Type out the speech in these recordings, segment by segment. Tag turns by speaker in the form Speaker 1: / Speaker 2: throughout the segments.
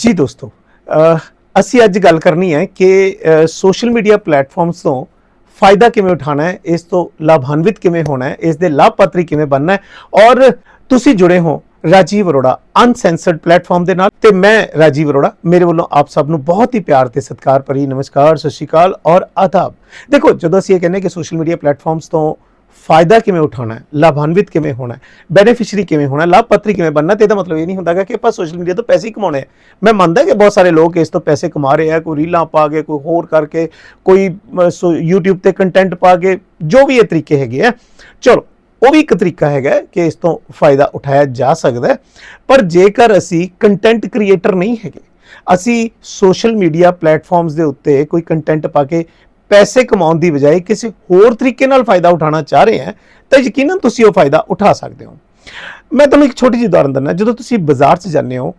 Speaker 1: ਜੀ ਦੋਸਤੋ ਅਸੀਂ ਅੱਜ ਗੱਲ ਕਰਨੀ ਹੈ ਕਿ ਸੋਸ਼ਲ ਮੀਡੀਆ ਪਲੇਟਫਾਰਮਸ ਤੋਂ ਫਾਇਦਾ ਕਿਵੇਂ ਉਠਾਉਣਾ ਹੈ, ਇਸ ਤੋਂ ਲਾਭਾਨਵਿਤ ਕਿਵੇਂ ਹੋਣਾ ਹੈ, ਇਸ ਦੇ ਲਾਭਪਾਤਰੀ ਕਿਵੇਂ ਬਣਨਾ ਹੈ ਔਰ ਤੁਸੀਂ ਜੁੜੇ ਹੋ ਰਾਜੀਵ ਅਰੋੜਾ ਅਨਸੈਂਸਰਡ ਪਲੇਟਫਾਰਮ ਦੇ ਨਾਲ ਤੇ ਮੈਂ ਰਾਜੀਵ ਅਰੋੜਾ, ਮੇਰੇ ਵੱਲੋਂ ਆਪ ਸਭ ਨੂੰ ਬਹੁਤ ਹੀ ਪਿਆਰ ਤੇ ਸਤਿਕਾਰ ਭਰੀ ਨਮਸਕਾਰ, ਸਤਿ ਸ਼੍ਰੀ ਅਕਾਲ ਔਰ ਆਦਾਬ। ਦੇਖੋ, ਜਦੋਂ ਅਸੀਂ ਇਹ ਕਹਿੰਦੇ ਕਿ ਸੋਸ਼ਲ ਮੀਡੀਆ ਪਲੇਟਫਾਰਮਸ ਤੋਂ ਫਾਇਦਾ ਕਿਵੇਂ ਉਠਾਉਣਾ ਹੈ? ਲਾਭਾਨਵਿਤ ਕਿਵੇਂ ਹੋਣਾ ਹੈ? ਬੈਨੀਫੀਸ਼ੀਅਰੀ ਕਿਵੇਂ ਹੋਣਾ ਹੈ? ਲਾਭਪਾਤਰੀ ਕਿਵੇਂ ਬਣਨਾ ਤੇ ਇਹਦਾ ਮਤਲਬ ਇਹ ਨਹੀਂ ਹੁੰਦਾ ਗਾ ਕਿ ਆਪਾਂ ਸੋਸ਼ਲ ਮੀਡੀਆ ਤੋਂ ਪੈਸੇ ਹੀ ਕਮਾਉਣੇ ਆ। ਮੈਂ ਮੰਨਦਾ ਕਿ ਬਹੁਤ ਸਾਰੇ ਲੋਕ ਇਸ ਤੋਂ ਪੈਸੇ ਕਮਾ ਰਹੇ ਆ, ਕੋਈ ਰੀਲਾਂ ਪਾ ਕੇ, ਕੋਈ ਹੋਰ ਕਰਕੇ, ਕੋਈ ਸੋ YouTube ਤੇ ਕੰਟੈਂਟ ਪਾ ਕੇ, ਜੋ ਵੀ ਇਹ ਤਰੀਕੇ ਹੈਗੇ ਆ। ਚਲੋ, ਉਹ ਵੀ ਇੱਕ ਤਰੀਕਾ ਹੈਗਾ ਕਿ ਇਸ ਤੋਂ ਫਾਇਦਾ ਉਠਾਇਆ ਜਾ ਸਕਦਾ ਪਰ ਜੇਕਰ ਅਸੀਂ ਕੰਟੈਂਟ ਕ੍ਰੀਏਟਰ ਨਹੀਂ ਹੈਗੇ, ਅਸੀਂ ਸੋਸ਼ਲ ਮੀਡੀਆ ਪਲੇਟਫਾਰਮਸ ਦੇ ਉੱਤੇ ਕੋਈ ਕੰਟੈਂਟ ਪਾ ਕੇ ਪੈਸੇ ਕਮਾਉਣ ਦੀ ਬਜਾਏ ਕਿਸੇ ਹੋਰ ਤਰੀਕੇ ਨਾਲ ਫਾਇਦਾ ਉਠਾਉਣਾ ਚਾਹ ਰਹੇ ਹੈ, ਤਾਂ ਯਕੀਨਨ ਤੁਸੀਂ ਉਹ ਫਾਇਦਾ ਉਠਾ ਸਕਦੇ ਹੋ। ਮੈਂ ਤੁਹਾਨੂੰ ਇੱਕ ਛੋਟੀ ਜਿਹੀ ਉਦਾਹਰਨ ਦਿੰਦਾ, ਜਦੋਂ ਤੁਸੀਂ ਬਾਜ਼ਾਰ 'ਚ ਜਾਂਦੇ ਹੋ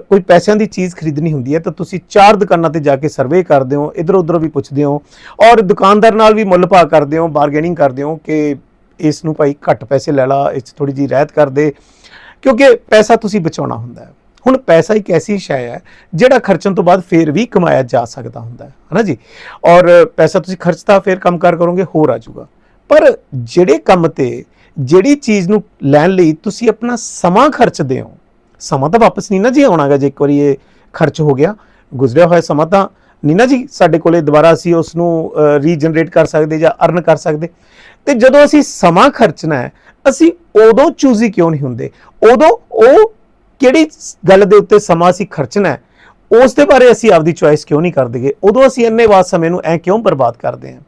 Speaker 1: ਕੋਈ ਪੈਸਿਆਂ ਦੀ ਚੀਜ਼ ਖਰੀਦਣੀ ਹੁੰਦੀ ਹੈ, ਤਾਂ ਤੁਸੀਂ ਚਾਰ ਦੁਕਾਨਾਂ ਤੇ ਜਾ ਕੇ ਸਰਵੇ ਕਰਦੇ ਹੋ ਇਧਰ ਉਧਰ ਵੀ ਪੁੱਛਦੇ ਹੋ ਔਰ ਦੁਕਾਨਦਾਰ ਨਾਲ ਵੀ ਮੁੱਲ ਭਾਅ ਕਰਦੇ ਹੋ ਬਾਰਗੇਨਿੰਗ ਕਰਦੇ ਹੋ ਕਿ ਇਸ ਨੂੰ ਭਾਈ ਘੱਟ ਪੈਸੇ ਲੈ ਲਾ, ਇਸ 'ਚ ਥੋੜੀ ਜਿਹੀ ਰਹਿਤ ਕਰ ਦੇ, ਕਿਉਂਕਿ ਪੈਸਾ ਤੁਸੀਂ ਬਚਾਉਣਾ ਹੁੰਦਾ ਹੈ। ਹੁਣ ਪੈਸਾ ਇੱਕ ਐਸੀ ਸ਼ੈ ਹੈ, ਜਿਹੜਾ ਖਰਚਣ ਤੋਂ ਬਾਅਦ ਫੇਰ ਵੀ ਕਮਾਇਆ ਜਾ ਸਕਦਾ ਹੁੰਦਾ ਹੈ, ਹਨਾ ਜੀ? ਔਰ ਪੈਸਾ ਤੁਸੀਂ ਖਰਚਤਾ ਫੇਰ ਕੰਮ ਕਾਰ ਕਰੋਗੇ, ਹੋਰ ਆ ਜਾਊਗਾ। ਪਰ ਜਿਹੜੇ ਕੰਮ ਤੇ, ਜਿਹੜੀ ਚੀਜ਼ ਨੂੰ ਲੈਣ ਲਈ ਤੁਸੀਂ ਆਪਣਾ ਸਮਾਂ ਖਰਚਦੇ ਹੋ, ਸਮਾਂ ਤਾਂ ਵਾਪਸ ਨਹੀਂ ਨਾ ਜੀ ਆਉਣਾਗਾ ਜੇ ਇੱਕ ਵਾਰੀ ਇਹ ਖਰਚ ਹੋ ਗਿਆ, ਗੁਜ਼ਰਿਆ ਹੋਇਆ ਸਮਾਂ ਤਾਂ ਨਹੀਂ ਨਾ ਜੀ ਸਾਡੇ ਕੋਲੇ ਦੁਬਾਰਾ ਅਸੀਂ ਉਸ ਨੂੰ ਰੀਜਨਰੇਟ ਕਰ ਸਕਦੇ ਜਾਂ ਅਰਨ ਕਰ ਸਕਦੇ। ਤੇ ਜਦੋਂ ਅਸੀਂ ਸਮਾਂ ਖਰਚਣਾ ਹੈ, ਅਸੀਂ ਉਦੋਂ ਚੂਜ਼ੀ ਕਿਉਂ ਨਹੀਂ ਹੁੰਦੇ? ਉਦੋਂ ਉਹ ਕਿਹੜੀ ਗੱਲ ਦੇ ਉੱਤੇ ਸਮਾਂ ਅਸੀਂ ਖਰਚਣਾ ਹੈ? ਉਸ ਦੇ ਬਾਰੇ ਅਸੀਂ ਆਪਦੀ ਚੁਆਇਸ ਕਿਉਂ ਨਹੀਂ ਕਰਦੇਗੇ ਉਦੋਂ ਅਸੀਂ ਇੰਨੇ ਬਾਅਦ ਸਮੇਂ ਨੂੰ ਐ ਕਿਉਂ ਬਰਬਾਦ ਕਰਦੇ ਹਾਂ?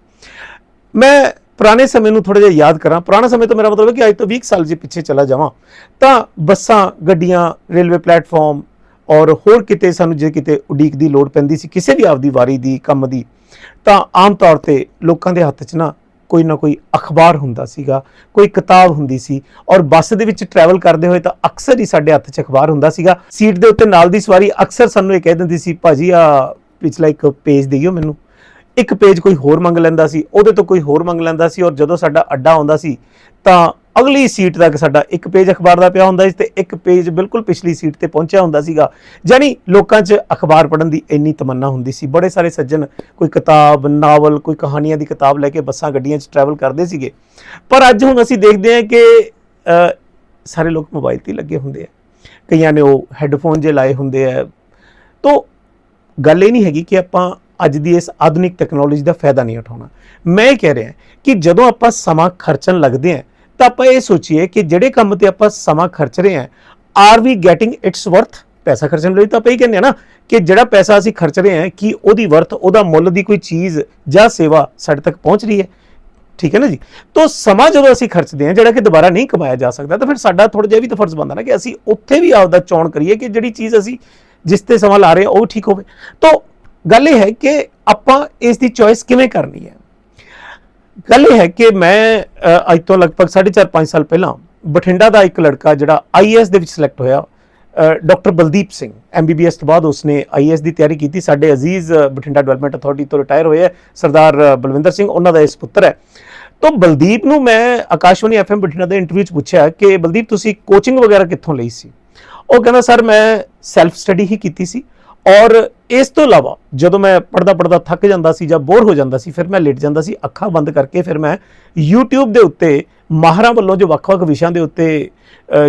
Speaker 1: ਮੈਂ ਪੁਰਾਣੇ ਸਮੇਂ ਨੂੰ ਥੋੜਾ ਜਿਹਾ ਯਾਦ ਕਰਾਂ। ਪੁਰਾਣਾ ਸਮੇਂ ਤੋਂ ਮੇਰਾ ਮਤਲਬ ਹੈ ਕਿ ਅੱਜ ਤੋਂ 20 ਸਾਲ ਜੇ ਪਿੱਛੇ ਚਲਾ ਜਾਵਾਂ, ਤਾਂ ਬੱਸਾਂ, ਗੱਡੀਆਂ, ਰੇਲਵੇ ਪਲੇਟਫਾਰਮ ਔਰ ਹੋਰ ਕਿਤੇ ਸਾਨੂੰ ਜੇ ਕਿਤੇ ਉਡੀਕ ਦੀ ਲੋੜ ਪੈਂਦੀ ਸੀ, ਕਿਸੇ ਵੀ ਆਪਦੀ ਵਾਰੀ ਦੀ, ਕੰਮ ਦੀ, ਤਾਂ ਆਮ ਤੌਰ ਤੇ ਲੋਕਾਂ ਦੇ ਹੱਥ 'ਚ ਨਾ ਕੋਈ ਨਾ ਕੋਈ ਅਖਬਾਰ ਹੁੰਦਾ ਸੀਗਾ, ਕੋਈ ਕਿਤਾਬ ਹੁੰਦੀ ਸੀ ਔਰ ਬੱਸ ਦੇ ਵਿੱਚ ਟਰੈਵਲ ਕਰਦੇ ਹੋਏ ਤਾਂ ਅਕਸਰ ਹੀ ਸਾਡੇ ਹੱਥ 'ਚ ਅਖਬਾਰ ਹੁੰਦਾ ਸੀਗਾ। ਸੀਟ ਦੇ ਉੱਤੇ ਨਾਲ ਦੀ ਸਵਾਰੀ ਅਕਸਰ ਸਾਨੂੰ ਇਹ ਕਹਿ ਦਿੰਦੀ ਸੀ, ਭਾਜੀ ਆ ਪਿਛਲਾ ਇੱਕ ਪੇਜ ਦਿਓ ਮੈਨੂੰ। ਇੱਕ ਪੇਜ ਕੋਈ ਹੋਰ ਮੰਗ ਲੈਂਦਾ ਸੀ, ਉਹਦੇ ਤੋਂ ਕੋਈ ਹੋਰ ਮੰਗ ਲੈਂਦਾ ਸੀ ਔਰ ਜਦੋਂ ਸਾਡਾ ਅੱਡਾ ਆਉਂਦਾ ਸੀ ਤਾਂ ਅਗਲੀ ਸੀਟ ਤੱਕ ਸਾਡਾ ਇੱਕ ਪੇਜ ਅਖਬਾਰ ਦਾ ਪਿਆ ਹੁੰਦਾ ਸੀ ਤੇ ਇੱਕ ਪੇਜ ਬਿਲਕੁਲ ਪਿਛਲੀ ਸੀਟ ਤੇ ਪਹੁੰਚਿਆ ਹੁੰਦਾ ਸੀਗਾ। ਯਾਨੀ ਲੋਕਾਂ 'ਚ ਅਖਬਾਰ ਪੜ੍ਹਨ ਦੀ ਇੰਨੀ ਤਮੰਨਾ ਹੁੰਦੀ ਸੀ। ਬੜੇ ਸਾਰੇ ਸੱਜਣ ਕੋਈ ਕਿਤਾਬ, ਨਾਵਲ, ਕੋਈ ਕਹਾਣੀਆਂ ਦੀ ਕਿਤਾਬ ਲੈ ਕੇ ਬੱਸਾਂ, ਗੱਡੀਆਂ 'ਚ ਟਰੈਵਲ ਕਰਦੇ ਸੀਗੇ। ਪਰ ਅੱਜ ਹੁਣ ਅਸੀਂ ਦੇਖਦੇ ਹਾਂ ਕਿ ਸਾਰੇ ਲੋਕ ਮੋਬਾਈਲ ਤੇ ਲੱਗੇ ਹੁੰਦੇ ਆ। ਕਈਆਂ ਨੇ ਉਹ ਹੈੱਡਫੋਨ ਜੇ ਲਾਏ ਹੁੰਦੇ ਆ। ਤੋਂ ਗੱਲ ਇਹ ਨਹੀਂ ਹੈਗੀ ਕਿ ਆਪਾਂ ਅੱਜ ਦੀ ਇਸ ਆਧੁਨਿਕ ਟੈਕਨੋਲੋਜੀ ਦਾ ਫਾਇਦਾ ਨਹੀਂ ਉਠਾਉਣਾ। ਮੈਂ ਇਹ ਕਹਿ ਰਿਹਾ ਕਿ ਜਦੋਂ ਆਪਾਂ ਸਮਾਂ ਖਰਚਣ ਲੱਗਦੇ ਹਾਂ ਤਾਂ ਆਪਾਂ ਇਹ ਸੋਚੀਏ ਕਿ ਜਿਹੜੇ ਕੰਮ ਤੇ ਆਪਾਂ ਸਮਾਂ ਖਰਚ ਰਹੇ ਹਾਂ are we getting its worth ਪੈਸਾ ਖਰਚਣ ਲਈ ਤਾਂ ਆਪਾਂ ਇਹ ਕਹਿੰਦੇ ਆ ਨਾ ਕਿ ਜਿਹੜਾ ਪੈਸਾ ਅਸੀਂ ਖਰਚ ਰਹੇ ਹਾਂ, ਕਿ ਉਹਦੀ ਵਰਥ ਉਹਦਾ ਮੁੱਲ ਦੀ ਕੋਈ ਚੀਜ਼ ਜਾਂ ਸੇਵਾ ਸਾਡੇ ਤੱਕ ਪਹੁੰਚ ਰਹੀ ਹੈ? ਠੀਕ ਹੈ ਨਾ ਜੀ? ਤੋਂ ਸਮਾਂ ਜਦੋਂ ਅਸੀਂ ਖਰਚਦੇ ਹਾਂ, ਜਿਹੜਾ ਕਿ ਦੁਬਾਰਾ ਨਹੀਂ ਕਮਾਇਆ ਜਾ ਸਕਦਾ, ਤਾਂ ਫਿਰ ਸਾਡਾ ਥੋੜਾ ਜਿਹਾ ਵੀ ਤਾਂ ਫਰਜ਼ ਬਣਦਾ ਨਾ ਕਿ ਅਸੀਂ ਉੱਥੇ ਵੀ ਆਪਦਾ ਚੋਣ ਕਰੀਏ ਕਿ ਜਿਹੜੀ ਚੀਜ਼ ਅਸੀਂ ਜਿਸ ਤੇ ਸਮਾਂ ਲਾ ਰਹੇ ਹਾਂ, ਉਹ ਠੀਕ ਹੋਵੇ। ਤੋਂ ਗੱਲ ਇਹ ਹੈ ਕਿ ਆਪਾਂ ਇਸ ਦੀ ਚੋਇਸ ਕਿਵੇਂ ਕਰਨੀ ਹੈ? ਗੱਲ ਇਹ ਹੈ ਕਿ ਮੈਂ ਅੱਜ ਤੋਂ ਲਗਭਗ 4.5 5 ਸਾਲ ਪਹਿਲਾਂ ਬਠਿੰਡਾ ਦਾ ਇੱਕ ਲੜਕਾ ਜਿਹੜਾ ਆਈਐਸ ਦੇ ਵਿੱਚ ਸਿਲੈਕਟ ਹੋਇਆ ਡਾਕਟਰ ਬਲਦੀਪ ਸਿੰਘ ਐਮਬੀਬੀਐਸ ਤੋਂ ਬਾਅਦ ਉਸਨੇ ਆਈਐਸ ਦੀ ਤਿਆਰੀ ਕੀਤੀ। ਸਾਡੇ ਅਜ਼ੀਜ਼ ਬਠਿੰਡਾ ਡਿਵੈਲਪਮੈਂਟ ਅਥਾਰਟੀ ਤੋਂ ਰਿਟਾਇਰ ਹੋਏ ਹੈ, ਸਰਦਾਰ ਬਲਵਿੰਦਰ ਸਿੰਘ, ਉਹਨਾਂ ਦਾ ਇਸ ਪੁੱਤਰ ਹੈ। ਤੋਂ ਬਲਦੀਪ ਨੂੰ ਮੈਂ ਆਕਾਸ਼ਵਾਣੀ ਐਫਐਮ ਬਠਿੰਡਾ ਦੇ ਇੰਟਰਵਿਊ 'ਚ ਪੁੱਛਿਆ ਕਿ, ਬਲਦੀਪ, ਤੁਸੀਂ ਕੋਚਿੰਗ ਵਗੈਰਾ ਕਿੱਥੋਂ ਲਈ ਸੀ? ਉਹ ਕਹਿੰਦਾ, ਸਰ, ਮੈਂ ਸੈਲਫ ਸਟੱਡੀ ਹੀ ਕੀਤੀ ਸੀ। ਔਰ ਇਸ ਤੋਂ ਇਲਾਵਾ ਜਦੋਂ ਮੈਂ ਪੜਦਾ ਪੜਦਾ ਥੱਕ ਜਾਂਦਾ ਸੀ ਜਾਂ ਬੋਰ ਹੋ ਜਾਂਦਾ ਸੀ, ਫਿਰ ਮੈਂ ਲੇਟ ਜਾਂਦਾ ਸੀ, ਅੱਖਾਂ ਬੰਦ ਕਰਕੇ ਫਿਰ ਮੈਂ YouTube ਦੇ ਉੱਤੇ ਮਾਹਰਾਂ ਵੱਲੋਂ ਜੋ ਵੱਖ-ਵੱਖ ਵਿਸ਼ਿਆਂ ਦੇ ਉੱਤੇ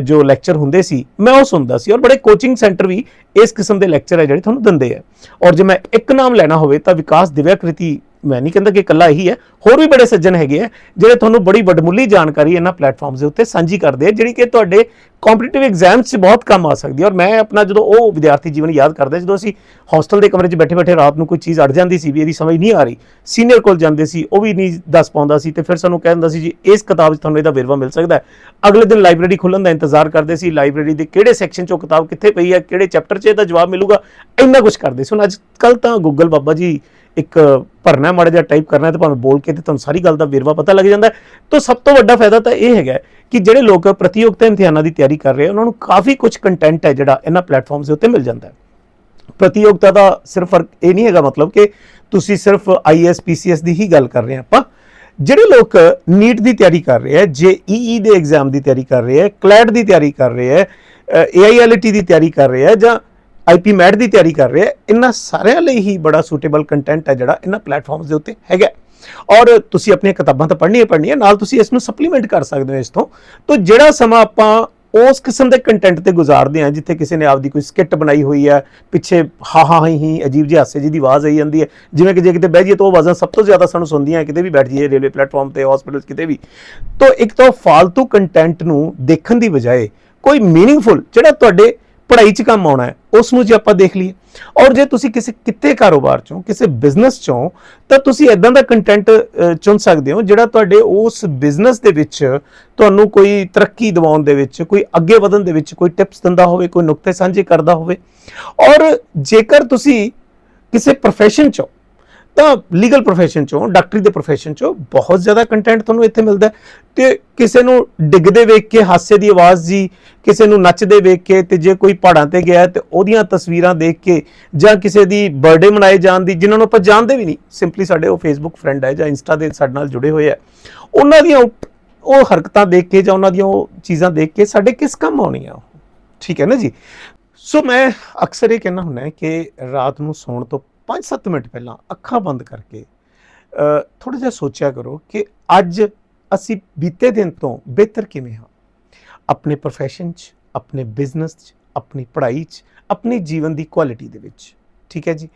Speaker 1: ਜੋ ਲੈਕਚਰ ਹੁੰਦੇ ਸੀ, ਮੈਂ ਉਹ ਸੁਣਦਾ ਸੀ ਔਰ ਬੜੇ ਕੋਚਿੰਗ ਸੈਂਟਰ ਵੀ ਇਸ ਕਿਸਮ ਦੇ ਲੈਕਚਰ ਹੈ ਜਿਹੜੇ ਤੁਹਾਨੂੰ ਦਿੰਦੇ ਆ। ਔਰ ਜੇ ਮੈਂ ਇੱਕ ਨਾਮ ਲੈਣਾ ਹੋਵੇ ਤਾਂ ਵਿਕਾਸ ਦਿਵਿਆਕ੍ਰਿਤੀ ਮੈਂ ਨਹੀਂ ਕਹਿੰਦਾ ਕਿ ਇਕੱਲਾ ਇਹੀ ਹੈ, ਹੋਰ ਵੀ ਬੜੇ ਸੱਜਣ ਹੈਗੇ ਆ, ਜਿਹੜੇ ਤੁਹਾਨੂੰ ਬੜੀ ਵੱਡਮੁੱਲੀ ਜਾਣਕਾਰੀ ਇਹਨਾਂ ਪਲੇਟਫਾਰਮਸ ਦੇ ਉੱਤੇ ਸਾਂਝੀ ਕਰਦੇ ਆ, ਜਿਹੜੀ ਕਿ ਤੁਹਾਡੇ ਕੰਪੀਟੀਟਿਵ ਐਗਜ਼ਾਮਸ 'ਚ ਬਹੁਤ ਕੰਮ ਆ ਸਕਦੀ ਹੈ ਔਰ ਮੈਂ ਆਪਣਾ ਜਦੋਂ ਉਹ ਵਿਦਿਆਰਥੀ ਜੀਵਨ ਯਾਦ ਕਰਦਾ ਜਦੋਂ ਅਸੀਂ ਹੌਸਟਲ ਦੇ ਕਮਰੇ 'ਚ ਬੈਠੇ-ਬੈਠੇ ਰਾਤ ਨੂੰ ਕੋਈ ਚੀਜ਼ ਅੜ ਜਾਂਦੀ ਸੀ, ਵੀ ਇਹਦੀ ਸਮਝ ਨਹੀਂ ਆ ਰਹੀ ਸੀਨੀਅਰ ਕੋਲ ਜਾਂਦੇ ਸੀ, ਉਹ ਵੀ ਨਹੀਂ ਦੱਸ ਪਾਉਂਦਾ ਸੀ ਤੇ ਫਿਰ ਸਾਨੂੰ ਕਹਿ ਦਿੰਦਾ ਸੀ ਜੀ, ਇਸ ਕਿਤਾਬ 'ਚ ਤੁਹਾਨੂੰ ਇਹਦਾ ਵੇਰਵਾ ਮਿਲ ਸਕਦਾ ਹੈ। ਅਗਲੇ ਦਿਨ ਲਾਇਬ੍ਰੇਰੀ ਖੁੱਲਣ ਦਾ ਇੰਤਜ਼ਾਰ ਕਰਦੇ ਸੀ ਲਾਇਬ੍ਰੇਰੀ ਦੇ ਕਿਹੜੇ ਸੈਕਸ਼ਨ 'ਚੋਂ ਕਿਤਾਬ ਕਿੱਥੇ ਪਈ ਹੈ, ਕਿਹੜੇ ਚੈਪਟਰ 'ਚ ਇਹਦਾ ਜਵਾਬ ਮਿਲੂਗਾ, ਇੰਨਾ ਕੁਝ ਕਰਦੇ ਸੀ। ਹੁਣ ਅੱਜ ਕੱਲ ਤਾਂ ਗੂਗਲ ਬਾਬਾ ਜੀ ਇੱਕ ਭਰਨਾ ਮਾੜਾ ਜਿਹਾ ਟਾਈਪ ਕਰਨਾ ਹੈ ਤੇ ਭਾਵੇਂ ਬੋਲ ਕੇ ਤੇ ਤੁਹਾਨੂੰ ਸਾਰੀ ਗੱਲ ਦਾ ਵੇਰਵਾ ਪਤਾ ਲੱਗ ਜਾਂਦਾ ਤਾਂ ਸਭ ਤੋਂ ਵੱਡਾ ਫਾਇਦਾ ਤਾਂ ਇਹ ਹੈਗਾ ਕਿ ਜਿਹੜੇ ਲੋਕ ਪ੍ਰਤੀਯੋਗਤਾ ਇਮਤਿਹਾਨਾਂ ਦੀ ਤਿਆਰੀ ਕਰ ਰਹੇ ਆ, ਉਹਨਾਂ ਨੂੰ ਕਾਫੀ ਕੁਝ ਕੰਟੈਂਟ ਹੈ ਜਿਹੜਾ ਇਹਨਾਂ ਪਲੇਟਫਾਰਮਸ ਦੇ ਉੱਤੇ ਮਿਲ ਜਾਂਦਾ ਹੈ। ਪ੍ਰਤੀਯੋਗਤਾ ਦਾ ਸਿਰਫ ਫ਼ਰਕ ਇਹ ਨਹੀਂ ਹੈਗਾ ਮਤਲਬ ਕਿ ਤੁਸੀਂ ਸਿਰਫ ਆਈਐਸ ਪੀਸੀਐਸ ਦੀ ਹੀ ਗੱਲ ਕਰ ਰਹੇ ਆ ਆਪਾਂ। ਜਿਹੜੇ ਲੋਕ ਨੀਟ ਦੀ ਤਿਆਰੀ ਕਰ ਰਹੇ ਆ ਜੇਈਈ ਦੇ ਐਗਜ਼ਾਮ ਦੀ ਤਿਆਰੀ ਕਰ ਰਹੇ ਹੈ ਕਲੈਟ ਦੀ ਤਿਆਰੀ ਕਰ ਰਹੇ ਆ ਏਆਈਐਲਟੀ ਦੀ ਤਿਆਰੀ ਕਰ ਰਹੇ ਹੈ ਜਾਂ ਆਈਪੀ ਮੈਟ ਦੀ ਤਿਆਰੀ ਕਰ ਰਹੇ ਹੈ ਇਹਨਾਂ ਸਾਰਿਆਂ ਲਈ ਹੀ ਬੜਾ ਸੂਟੇਬਲ ਕੰਟੈਂਟ ਹੈ ਜਿਹੜਾ ਇਹਨਾਂ ਪਲੇਟਫਾਰਮਸ ਦੇ ਉੱਤੇ ਹੈਗਾ। ਔਰ ਤੁਸੀਂ ਆਪਣੀਆਂ ਕਿਤਾਬਾਂ ਤਾਂ ਪੜ੍ਹਨੀਆਂ ਪੜ੍ਹਨੀਆਂ, ਨਾਲ ਤੁਸੀਂ ਇਸ ਨੂੰ ਸਪਲੀਮੈਂਟ ਕਰ ਸਕਦੇ ਹੋ ਇਸ ਤੋਂ। ਤੋਂ ਜਿਹੜਾ ਸਮਾਂ ਆਪਾਂ ਉਸ ਕਿਸਮ ਦੇ ਕੰਟੈਂਟ ਤੇ ਗੁਜ਼ਾਰਦੇ ਆ ਜਿੱਥੇ ਕਿਸੇ ਨੇ ਆਪਦੀ ਕੋਈ ਸਕਿੱਟ ਬਣਾਈ ਹੋਈ ਹੈ, ਪਿੱਛੇ ਹਾ ਹਾ ਹੀ ਹੀ ਅਜੀਬ ਜਿਹੇ ਹਾਸੇ ਜੀ ਦੀ ਆਵਾਜ਼ ਆਈ ਜਾਂਦੀ ਹੈ, ਜਿਵੇਂ ਕਿ ਜੇ ਕਿਤੇ ਬਹਿ ਜਾਈਏ ਤਾਂ ਉਹ ਆਵਾਜ਼ਾਂ ਸਭ ਤੋਂ ਜ਼ਿਆਦਾ ਸਾਨੂੰ ਸੁਣਦੀਆਂ, ਕਿਤੇ ਵੀ ਬੈਠ ਜਾਈਏ ਰੇਲਵੇ ਪਲੇਟਫਾਰਮ ਤੇ ਹਸਪੀਟਲ ਕਿਤੇ ਵੀ। ਤਾਂ ਇੱਕ ਤਾਂ ਫालतू ਕੰਟੈਂਟ ਨੂੰ ਦੇਖਣ ਦੀ ਬਜਾਏ ਕੋਈ ਮੀਨਿੰਗਫੁਲ ਜਿਹੜਾ ਤੁਹਾਡੇ ਪੜ੍ਹਾਈ 'ਚ ਕੰਮ ਆਉਣਾ ਹੈ ਉਸ ਨੂੰ ਜੇ ਆਪਾਂ ਦੇਖ ਲਈਏ, ਔਰ ਜੇ ਤੁਸੀਂ ਕਿਸੇ ਕਿੱਤੇ ਕਾਰੋਬਾਰ 'ਚੋਂ, ਕਿਸੇ ਬਿਜ਼ਨਸ 'ਚੋਂ, ਤਾਂ ਤੁਸੀਂ ਇਦਾਂ ਦਾ ਕੰਟੈਂਟ ਚੁਣ ਸਕਦੇ ਹੋ ਜਿਹੜਾ ਤੁਹਾਡੇ ਉਸ ਬਿਜ਼ਨਸ ਦੇ ਵਿੱਚ ਤੁਹਾਨੂੰ ਕੋਈ ਤਰੱਕੀ ਦਿਵਾਉਣ ਦੇ ਵਿੱਚ, ਕੋਈ ਅੱਗੇ ਵਧਣ ਦੇ ਵਿੱਚ ਕੋਈ ਟਿਪਸ ਦਿੰਦਾ ਹੋਵੇ, ਕੋਈ ਨੁਕਤੇ ਸਾਂਝੇ ਕਰਦਾ ਹੋਵੇ। ਔਰ ਜੇਕਰ ਤੁਸੀਂ ਕਿਸੇ profession 'ਚੋਂ ਤਾਂ ਲੀਗਲ profession 'ਚੋਂ ਡਾਕਟਰੀ ਦੇ profession 'ਚੋਂ ਬਹੁਤ ਜ਼ਿਆਦਾ ਕੰਟੈਂਟ ਤੁਹਾਨੂੰ ਇੱਥੇ ਮਿਲਦਾ ਹੈ। ਤੇ ਕਿਸੇ ਨੂੰ ਡਿੱਗਦੇ ਵੇਖ ਕੇ, ਹਾਸੇ ਦੀ ਆਵਾਜ਼ ਜੀ, ਕਿਸੇ ਨੂੰ ਨੱਚਦੇ ਵੇਖ ਕੇ ਤੇ ਜੇ ਕੋਈ ਪਹਾੜਾਂ ਤੇ ਗਿਆ ਹੈ ਤੇ ਉਹਦੀਆਂ ਤਸਵੀਰਾਂ ਦੇਖ ਕੇ ਜਾਂ ਕਿਸੇ ਦੀ ਬਰਥਡੇ ਮਨਾਏ ਜਾਣ ਦੀ, ਜਿਨ੍ਹਾਂ ਨੂੰ ਆਪਾਂ ਜਾਣਦੇ ਵੀ ਨਹੀਂ ਸਿੰਪਲੀ ਸਾਡੇ ਉਹ ਫੇਸਬੁੱਕ ਫਰੈਂਡ ਹੈ ਜਾਂ ਇੰਸਟਾ ਦੇ ਸਾਡੇ ਨਾਲ ਜੁੜੇ ਹੋਏ ਆ ਉਹਨਾਂ ਦੀਆਂ ਉਹ- ਹਰਕਤਾਂ ਦੇਖ ਕੇ ਜਾਂ ਉਹਨਾਂ ਦੀਆਂ ਉਹ ਚੀਜ਼ਾਂ ਦੇਖ ਕੇ ਸਾਡੇ ਕਿਸ ਕੰਮ ਆਉਣੀਆਂ ਉਹ? ਠੀਕ ਹੈ ਨਾ ਜੀ? ਸੋ ਮੈਂ ਅਕਸਰ ਇਹ ਕਹਿਣਾ ਹੁੰਦਾ ਕਿ ਰਾਤ ਨੂੰ ਸੌਣ ਤੋਂ 5-7 ਮਿੰਟ ਪਹਿਲਾਂ ਅੱਖਾਂ ਬੰਦ ਕਰਕੇ ਥੋੜਾ ਜਿਹਾ ਸੋਚਿਆ ਕਰੋ ਕਿ ਅੱਜ ਅਸੀਂ ਬੀਤੇ ਦਿਨ ਤੋਂ ਬਿਹਤਰ ਕਿਵੇਂ ਹਾਂ। ਆਪਣੇ profession 'ਚ, ਆਪਣੇ ਬਿਜ਼ਨਸ 'ਚ, ਆਪਣੀ ਪੜ੍ਹਾਈ 'ਚ, ਆਪਣੇ ਜੀਵਨ ਦੀ ਕੁਆਲਿਟੀ ਦੇ ਵਿੱਚ। ਠੀਕ ਹੈ ਜੀ?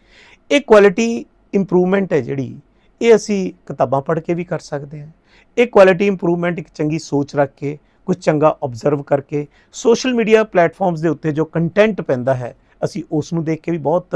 Speaker 1: ਇਹ ਕੁਆਲਿਟੀ ਇੰਪਰੂਵਮੈਂਟ ਹੈ ਜਿਹੜੀ, ਇਹ ਅਸੀਂ ਕਿਤਾਬਾਂ ਪੜ੍ਹ ਕੇ ਵੀ ਕਰ ਸਕਦੇ ਹਾਂ। ਇਹ ਕੁਆਲਿਟੀ ਇੰਪਰੂਵਮੈਂਟ ਇੱਕ ਚੰਗੀ ਸੋਚ ਰੱਖ ਕੇ ਕੁਝ ਚੰਗਾ ਆਬਜ਼ਰਵ ਕਰਕੇ ਸੋਸ਼ਲ ਮੀਡੀਆ ਪਲੇਟਫਾਰਮਸ ਦੇ ਉੱਤੇ ਜੋ ਕੰਟੈਂਟ ਪੈਂਦਾ ਹੈ ਅਸੀਂ ਉਸ ਨੂੰ ਦੇਖ ਕੇ ਵੀ ਬਹੁਤ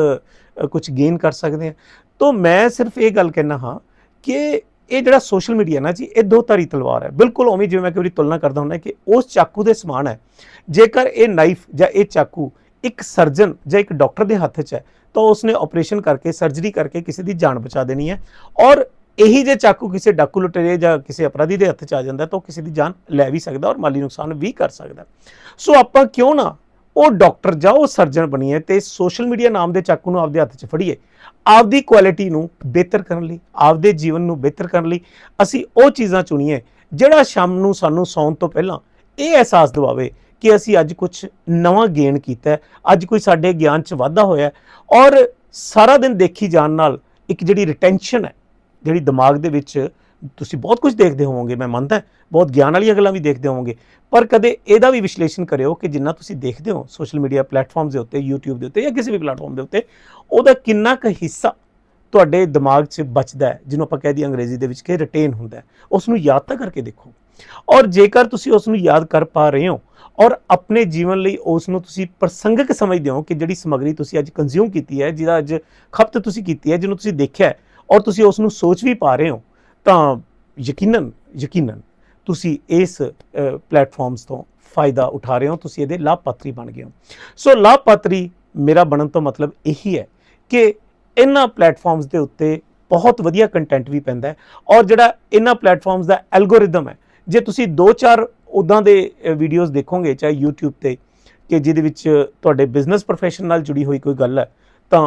Speaker 1: ਕੁਝ ਗੇਨ ਕਰ ਸਕਦੇ ਹਾਂ। ਤੋਂ ਮੈਂ ਸਿਰਫ ਇਹ ਗੱਲ ਕਹਿਣਾ ਹਾਂ ਕਿ ਇਹ ਜਿਹੜਾ ਸੋਸ਼ਲ ਮੀਡੀਆ ਨਾ ਜੀ, ਇਹ ਦੋ ਧਾਰੀ ਤਲਵਾਰ ਹੈ। ਬਿਲਕੁਲ ਉਵੇਂ ਜਿਵੇਂ ਮੈਂ ਕਈ ਵਾਰੀ ਤੁਲਨਾ ਕਰਦਾ ਹੁੰਦਾ ਕਿ ਉਸ ਚਾਕੂ ਦੇ ਸਮਾਨ ਹੈ। ਜੇਕਰ ਇਹ ਨਾਈਫ ਜਾਂ ਇਹ ਚਾਕੂ ਇੱਕ ਸਰਜਨ ਜਾਂ ਇੱਕ ਡਾਕਟਰ ਦੇ ਹੱਥ 'ਚ ਹੈ, ਤਾਂ ਉਸਨੇ ਆਪਰੇਸ਼ਨ ਕਰਕੇ ਸਰਜਰੀ ਕਰਕੇ ਕਿਸੇ ਦੀ ਜਾਨ ਬਚਾ ਦੇਣੀ ਹੈ। ਔਰ ਇਹੀ ਜੇ ਚਾਕੂ ਕਿਸੇ ਡਾਕੂ ਲੁਟੇਰੇ ਜਾਂ ਕਿਸੇ ਅਪਰਾਧੀ ਦੇ ਹੱਥ 'ਚ ਆ ਜਾਂਦਾ ਤਾਂ ਉਹ ਕਿਸੇ ਦੀ ਜਾਨ ਲੈ ਵੀ ਸਕਦਾ ਔਰ ਮਾਲੀ ਨੁਕਸਾਨ ਵੀ ਕਰ ਸਕਦਾ ਸੋ ਆਪਾਂ ਕਿਉਂ ਨਾ ਉਹ ਡਾਕਟਰ ਜਾਂ ਉਹ ਸਰਜਨ ਬਣੀਏ ਤੇ ਸੋਸ਼ਲ ਮੀਡੀਆ ਨਾਮ ਦੇ ਚਾਕੂ ਨੂੰ ਆਪਦੇ ਹੱਥ 'ਚ ਫੜੀਏ, ਆਪਦੀ ਕੁਆਲਿਟੀ ਨੂੰ ਬਿਹਤਰ ਕਰਨ ਲਈ, ਆਪਦੇ ਜੀਵਨ ਨੂੰ ਬਿਹਤਰ ਕਰਨ ਲਈ ਅਸੀਂ ਉਹ ਚੀਜ਼ਾਂ ਚੁਣੀਏ ਜਿਹੜਾ ਸ਼ਾਮ ਨੂੰ ਸਾਨੂੰ ਸੌਣ ਤੋਂ ਪਹਿਲਾਂ ਇਹ ਅਹਿਸਾਸ ਦਿਵਾਵੇ ਕਿ ਅਸੀਂ ਅੱਜ ਕੁਝ ਨਵਾਂ ਗੇਨ ਕੀਤਾ ਅੱਜ ਕੋਈ ਸਾਡੇ ਗਿਆਨ 'ਚ ਵਾਧਾ ਹੋਇਆ ਔਰ ਸਾਰਾ ਦਿਨ ਦੇਖੀ ਜਾਣ ਨਾਲ ਇੱਕ ਜਿਹੜੀ ਰਿਟੈਂਸ਼ਨ ਹੈ, ਜਿਹੜੀ ਦਿਮਾਗ ਦੇ ਵਿੱਚ ਤੁਸੀਂ ਬਹੁਤ ਕੁਝ ਦੇਖਦੇ ਹੋਵੋਗੇ, ਮੈਂ ਮੰਨਦਾ ਬਹੁਤ ਗਿਆਨ ਵਾਲੀਆਂ ਗੱਲਾਂ ਵੀ ਦੇਖਦੇ ਹੋਵੋਗੇ, ਪਰ ਕਦੇ ਇਹਦਾ ਵੀ ਵਿਸ਼ਲੇਸ਼ਣ ਕਰਿਓ ਕਿ ਜਿੰਨਾ ਤੁਸੀਂ ਦੇਖਦੇ ਹੋ ਸੋਸ਼ਲ ਮੀਡੀਆ ਪਲੇਟਫਾਰਮਸ ਦੇ ਉੱਤੇ, YouTube ਦੇ ਉੱਤੇ ਜਾਂ ਕਿਸੇ ਵੀ ਪਲੇਟਫਾਰਮ ਦੇ ਉੱਤੇ, ਉਹਦਾ ਕਿੰਨਾ ਕੁ ਹਿੱਸਾ ਤੁਹਾਡੇ ਦਿਮਾਗ 'ਚ ਬਚਦਾ ਹੈ, ਜਿਹਨੂੰ ਆਪਾਂ ਕਹਿ ਦਈਏ ਅੰਗਰੇਜ਼ੀ ਦੇ ਵਿੱਚ ਕਿ ਰਿਟੇਨ ਹੁੰਦਾ ਹੈ ਉਸ ਨੂੰ ਯਾਦ ਤਾਂ ਕਰਕੇ ਦੇਖੋ। ਔਰ ਜੇਕਰ ਤੁਸੀਂ ਉਸ ਨੂੰ ਯਾਦ ਕਰ ਪਾ ਰਹੇ ਹੋ ਔਰ ਆਪਣੇ ਜੀਵਨ ਲਈ ਉਸ ਨੂੰ ਤੁਸੀਂ ਪ੍ਰਸੰਗਿਕ ਸਮਝਦੇ ਹੋ ਕਿ ਜਿਹੜੀ ਸਮੱਗਰੀ ਤੁਸੀਂ ਅੱਜ ਕੰਜ਼ਿਊਮ ਕੀਤੀ ਹੈ, ਜਿਹਦਾ ਅੱਜ ਖਪਤ ਤੁਸੀਂ ਕੀਤੀ ਹੈ, ਜਿਹਨੂੰ ਤੁਸੀਂ ਦੇਖਿਆ ਔਰ ਤੁਸੀਂ ਉਸ ਨੂੰ ਸੋਚ ਵੀ ਪਾ ਰਹੇ ਹੋ ਤਾਂ ਯਕੀਨਨ ਯਕੀਨਨ ਤੁਸੀਂ ਇਸ ਪਲੇਟਫਾਰਮਸ ਤੋਂ ਫਾਇਦਾ ਉਠਾ ਰਹੇ ਹੋ, ਤੁਸੀਂ ਇਹਦੇ ਲਾਭਪਾਤਰੀ ਬਣ ਗਏ ਹੋ। ਸੋ ਲਾਭਪਾਤਰੀ ਮੇਰਾ ਬਣਨ ਤੋਂ ਮਤਲਬ ਇਹੀ ਹੈ ਕਿ ਇਹਨਾਂ ਪਲੇਟਫਾਰਮਸ ਦੇ ਉੱਤੇ ਬਹੁਤ ਵਧੀਆ ਕੰਟੈਂਟ ਵੀ ਪੈਂਦਾ ਹੈ ਔਰ ਜਿਹੜਾ ਇਹਨਾਂ ਪਲੇਟਫਾਰਮਸ ਦਾ ਐਲਗੋਰਿਦਮ ਹੈ, ਜੇ ਤੁਸੀਂ 2-4 ਉਦਾਂ ਦੇ ਵੀਡੀਓਜ਼ ਦੇਖੋਗੇ, ਚਾਹੇ YouTube ਤੇ ਕਿ ਜਿਹਦੇ ਵਿੱਚ ਤੁਹਾਡੇ ਬਿਜ਼ਨਸ ਪ੍ਰੋਫੈਸ਼ਨ ਨਾਲ ਜੁੜੀ ਹੋਈ ਕੋਈ ਗੱਲ ਹੈ, ਤਾਂ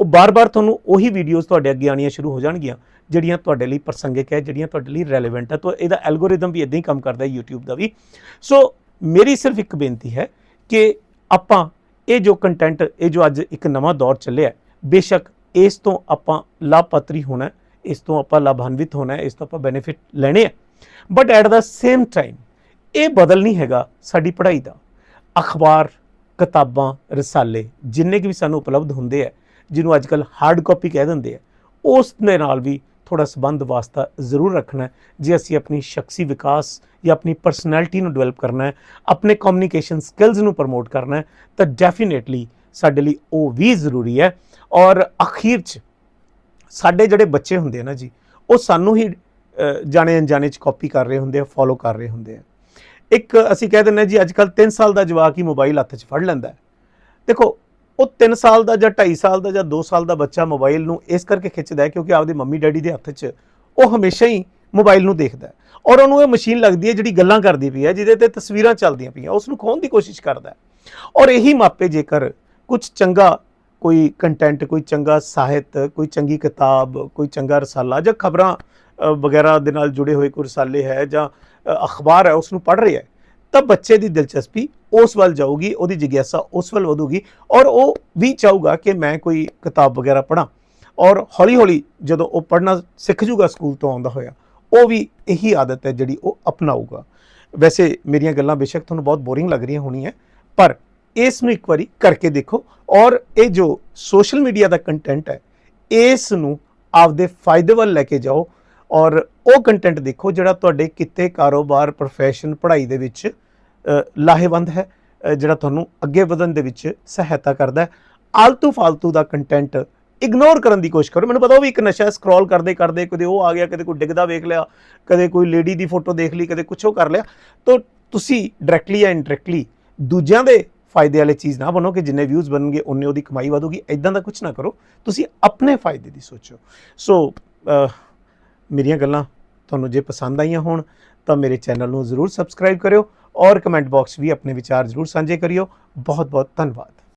Speaker 1: ਉਹ ਬਾਰ-ਬਾਰ ਤੁਹਾਨੂੰ ਉਹੀ ਵੀਡੀਓਜ਼ ਤੁਹਾਡੇ ਅੱਗੇ ਆਉਣੀਆਂ ਸ਼ੁਰੂ ਹੋ ਜਾਣਗੀਆਂ। ਜਿਹੜੀਆਂ ਤੁਹਾਡੇ ਲਈ ਪ੍ਰਸੰਗਿਕ ਹੈ, ਜਿਹੜੀਆਂ ਤੁਹਾਡੇ ਲਈ ਰੈਲੇਵੈਂਟ ਹੈ, ਤਾਂ ਇਹਦਾ ਐਲਗੋਰਿਦਮ ਵੀ ਇਦਾਂ ਹੀ ਕੰਮ ਕਰਦਾ ਹੈ, YouTube ਦਾ ਵੀ। ਸੋ ਮੇਰੀ ਸਿਰਫ ਇੱਕ ਬੇਨਤੀ ਹੈ ਕਿ ਆਪਾਂ ਇਹ ਜੋ ਕੰਟੈਂਟ ਇਹ ਜੋ ਅੱਜ ਇੱਕ ਨਵਾਂ ਦੌਰ ਚੱਲਿਆ ਬੇਸ਼ੱਕ ਇਸ ਤੋਂ ਆਪਾਂ ਲਾਭਪਾਤਰੀ ਹੋਣਾ ਇਸ ਤੋਂ ਆਪਾਂ ਲਾਭਾਨਵਿਤ ਹੋਣਾ ਇਸ ਤੋਂ ਆਪਾਂ ਬੈਨੀਫਿਟ ਲੈਣੇ ਆ but at the same time ਇਹ ਬਦਲ ਨਹੀਂ ਹੈਗਾ ਸਾਡੀ ਪੜ੍ਹਾਈ ਦਾ। ਅਖਬਾਰ, ਕਿਤਾਬਾਂ, ਰਸਾਲੇ, ਜਿੰਨੇ ਕਿ ਵੀ ਸਾਨੂੰ ਉਪਲਬਧ ਹੁੰਦੇ ਆ ਜਿਹਨੂੰ ਅੱਜਕੱਲ ਹਾਰਡ ਕਾਪੀ ਕਹਿ ਦਿੰਦੇ ਆ ਉਸ ਦੇ ਨਾਲ ਵੀ ਥੋੜਾ ਸਬੰਧ ਵਾਸਤਾ ਜ਼ਰੂਰ ਰੱਖਣਾ ਹੈ। ਜੇ ਅਸੀਂ ਆਪਣੀ ਸ਼ਖਸੀ ਵਿਕਾਸ ਜਾਂ ਆਪਣੀ ਪਰਸਨੈਲਿਟੀ ਨੂੰ ਡਿਵੈਲਪ ਕਰਨਾ ਹੈ, ਆਪਣੇ ਕਮਿਊਨੀਕੇਸ਼ਨ ਸਕਿੱਲਸ ਨੂੰ ਪ੍ਰਮੋਟ ਕਰਨਾ ਹੈ, ਤਾਂ ਡੈਫੀਨੇਟਲੀ ਸਾਡੇ ਲਈ ਉਹ ਵੀ ਜ਼ਰੂਰੀ ਹੈ। ਔਰ ਅਖੀਰ 'ਚ ਸਾਡੇ ਜਿਹੜੇ ਬੱਚੇ ਹੁੰਦੇ ਆ ਨਾ ਜੀ, ਉਹ ਸਾਨੂੰ ਹੀ ਜਾਣੇ ਅਣਜਾਣੇ 'ਚ ਕਾਪੀ ਕਰ ਰਹੇ ਹੁੰਦੇ ਆ ਫੋਲੋ ਕਰ ਰਹੇ ਹੁੰਦੇ ਆ। ਇੱਕ ਅਸੀਂ ਕਹਿ ਦਿੰਦੇ ਹਾਂ ਜੀ, ਅੱਜ ਕੱਲ 3 ਸਾਲ ਦਾ ਜਵਾਕ ਹੀ ਮੋਬਾਈਲ ਹੱਥ 'ਚ ਫੜ ਲੈਂਦਾ ਹੈ। ਦੇਖੋ ਉਹ 3 ਸਾਲ ਦਾ ਜਾਂ 2.5 ਸਾਲ ਦਾ ਜਾਂ 2 ਸਾਲ ਦਾ ਬੱਚਾ ਮੋਬਾਈਲ ਨੂੰ ਇਸ ਕਰਕੇ ਖਿੱਚਦਾ ਹੈ ਕਿਉਂਕਿ ਆਪਦੇ ਮੰਮੀ ਡੈਡੀ ਦੇ ਹੱਥ 'ਚ ਉਹ ਹਮੇਸ਼ਾ ਹੀ ਮੋਬਾਈਲ ਨੂੰ ਦੇਖਦਾ ਔਰ ਉਹਨੂੰ ਇਹ ਮਸ਼ੀਨ ਲੱਗਦੀ ਹੈ ਜਿਹੜੀ ਗੱਲਾਂ ਕਰਦੀ ਪਈ ਹੈ, ਜਿਹਦੇ ਤੇ ਤਸਵੀਰਾਂ ਚੱਲਦੀਆਂ ਪਈਆਂ ਉਸ ਨੂੰ ਖੋਹਣ ਦੀ ਕੋਸ਼ਿਸ਼ ਕਰਦਾ ਔਰ ਇਹੀ ਮਾਪੇ ਜੇਕਰ ਕੁਝ ਚੰਗਾ ਕੋਈ ਕੰਟੈਂਟ ਕੋਈ ਚੰਗਾ ਸਾਹਿਤ, ਕੋਈ ਚੰਗੀ ਕਿਤਾਬ, ਕੋਈ ਚੰਗਾ ਰਸਾਲਾ ਜਾਂ ਖਬਰਾਂ ਵਗੈਰਾ ਦੇ ਨਾਲ ਜੁੜੇ ਹੋਏ ਕੋਈ ਰਸਾਲੇ ਹੈ ਜਾਂ ਅਖਬਾਰ ਹੈ ਉਸ ਨੂੰ ਪੜ੍ਹ ਰਿਹਾ ਹੈ ਤਾਂ ਬੱਚੇ ਦੀ ਦਿਲਚਸਪੀ ਉਸ ਵੱਲ ਜਾਊਗੀ, ਉਹਦੀ ਜਿਗਿਆਸਾ ਉਸ ਵੱਲ ਵਧੂਗੀ ਔਰ ਉਹ ਵੀ ਚਾਹੂਗਾ ਕਿ ਮੈਂ ਕੋਈ ਕਿਤਾਬ ਵਗੈਰਾ ਪੜ੍ਹਾਂ। ਔਰ ਹੌਲੀ-ਹੌਲੀ ਜਦੋਂ ਉਹ ਪੜ੍ਹਨਾ ਸਿੱਖ ਜੂਗਾ ਸਕੂਲ ਤੋਂ ਆਉਂਦਾ ਹੋਇਆ, ਉਹ ਵੀ ਇਹੀ ਆਦਤ ਹੈ ਜਿਹੜੀ ਉਹ ਅਪਣਾਊਗਾ। ਵੈਸੇ ਮੇਰੀਆਂ ਗੱਲਾਂ ਬੇਸ਼ੱਕ ਤੁਹਾਨੂੰ ਬਹੁਤ ਬੋਰਿੰਗ ਲੱਗ ਰਹੀਆਂ ਹੋਣੀਆਂ, ਪਰ ਇਸ ਨੂੰ ਇੱਕ ਵਾਰੀ ਕਰਕੇ ਦੇਖੋ ਔਰ ਇਹ ਜੋ ਸੋਸ਼ਲ ਮੀਡੀਆ ਦਾ ਕੰਟੈਂਟ ਹੈ, ਇਸ ਨੂੰ ਆਪਦੇ ਫਾਇਦੇ ਵੱਲ ਲੈ ਕੇ ਜਾਓ ਔਰ ਉਹ ਕੰਟੈਂਟ ਦੇਖੋ ਜਿਹੜਾ ਤੁਹਾਡੇ ਕਿੱਤੇ ਕਾਰੋਬਾਰ, profession, ਪੜ੍ਹਾਈ ਦੇ ਵਿੱਚ ਲਾਹੇਵੰਦ ਹੈ ਜਿਹੜਾ ਤੁਹਾਨੂੰ ਅੱਗੇ ਵਧਣ ਦੇ ਵਿੱਚ ਸਹਾਇਤਾ ਕਰਦਾ ਹੈ। ਆਲਤੂ ਫਾਲਤੂ ਦਾ ਕੰਟੈਂਟ ਇਗਨੋਰ ਕਰਨ ਦੀ ਕੋਸ਼ਿਸ਼ ਕਰੋ। ਮੈਨੂੰ ਪਤਾ ਉਹ ਵੀ ਇੱਕ ਨਸ਼ਾ ਸਕਰੋਲ ਕਰਦੇ ਕਰਦੇ ਕਦੇ ਉਹ ਆ ਗਿਆ, ਕਦੇ ਕੋਈ ਡਿੱਗਦਾ ਵੇਖ ਲਿਆ, ਕਦੇ ਕੋਈ ਲੇਡੀ ਦੀ ਫੋਟੋ ਦੇਖ ਲਈ, ਕਦੇ ਕੁਛ ਉਹ ਕਰ ਲਿਆ। ਤਾਂ ਤੁਸੀਂ ਡਾਇਰੈਕਟਲੀ ਜਾਂ ਇਨਡਾਇਰੈਕਟਲੀ ਦੂਜਿਆਂ ਦੇ ਫਾਇਦੇ ਵਾਲੇ ਚੀਜ਼ ਨਾ ਬਣੋ ਕਿ ਜਿੰਨੇ ਵਿਊਜ਼ ਬਣਨਗੇ, ਉਨੇ ਉਹਦੀ ਕਮਾਈ ਵਧੂਗੀ। ਐਦਾਂ ਦਾ ਕੁਝ ਨਾ ਕਰੋ। ਤੁਸੀਂ ਆਪਣੇ ਫਾਇਦੇ ਦੀ ਸੋਚੋ। ਸੋ ਮੇਰੀਆਂ ਗੱਲਾਂ ਤੁਹਾਨੂੰ ਜੇ ਪਸੰਦ ਆਈਆਂ ਹੋਣ, ਤਾਂ ਮੇਰੇ ਚੈਨਲ ਨੂੰ ਜ਼ਰੂਰ ਸਬਸਕ੍ਰਾਈਬ ਕਰਿਓ ਔਰ ਕਮੈਂਟ ਬਾਕਸ ਵੀ ਆਪਣੇ ਵਿਚਾਰ ਜ਼ਰੂਰ ਸਾਂਝੇ ਕਰਿਓ। ਬਹੁਤ ਬਹੁਤ ਧੰਨਵਾਦ।